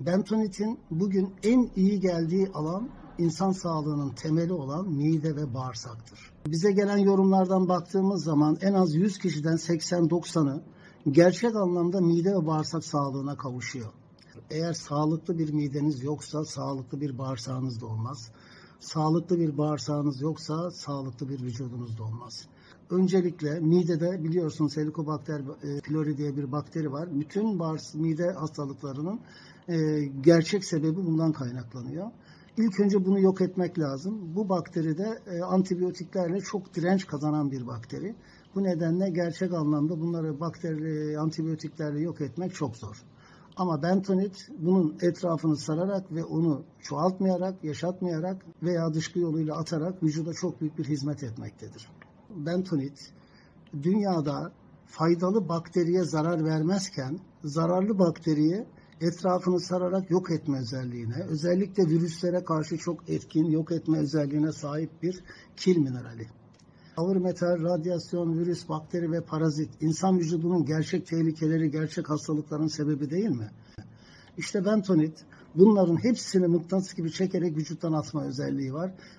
Bentonitin bugün en iyi geldiği alan insan sağlığının temeli olan mide ve bağırsaktır. Bize gelen yorumlardan baktığımız zaman en az 100 kişiden 80-90'ı gerçek anlamda mide ve bağırsak sağlığına kavuşuyor. Eğer sağlıklı bir mideniz yoksa sağlıklı bir bağırsağınız da olmaz. Sağlıklı bir bağırsağınız yoksa sağlıklı bir vücudunuz da olmaz. Öncelikle midede biliyorsunuz Helicobacter e, pylori diye bir bakteri var. Bütün bağırs mide hastalıklarının e, gerçek sebebi bundan kaynaklanıyor. İlk önce bunu yok etmek lazım. Bu bakteri de e, antibiyotiklerle çok direnç kazanan bir bakteri. Bu nedenle gerçek anlamda bunları bakteri antibiyotiklerle yok etmek çok zor. Ama bentonit bunun etrafını sararak ve onu çoğaltmayarak, yaşatmayarak veya dışkı yoluyla atarak vücuda çok büyük bir hizmet etmektedir. Bentonit dünyada faydalı bakteriye zarar vermezken zararlı bakteriye etrafını sararak yok etme özelliğine, özellikle virüslere karşı çok etkin yok etme özelliğine sahip bir kil minerali. Ağır metal, radyasyon, virüs, bakteri ve parazit insan vücudunun gerçek tehlikeleri, gerçek hastalıkların sebebi değil mi? İşte bentonit bunların hepsini mıknatıs gibi çekerek vücuttan atma özelliği var.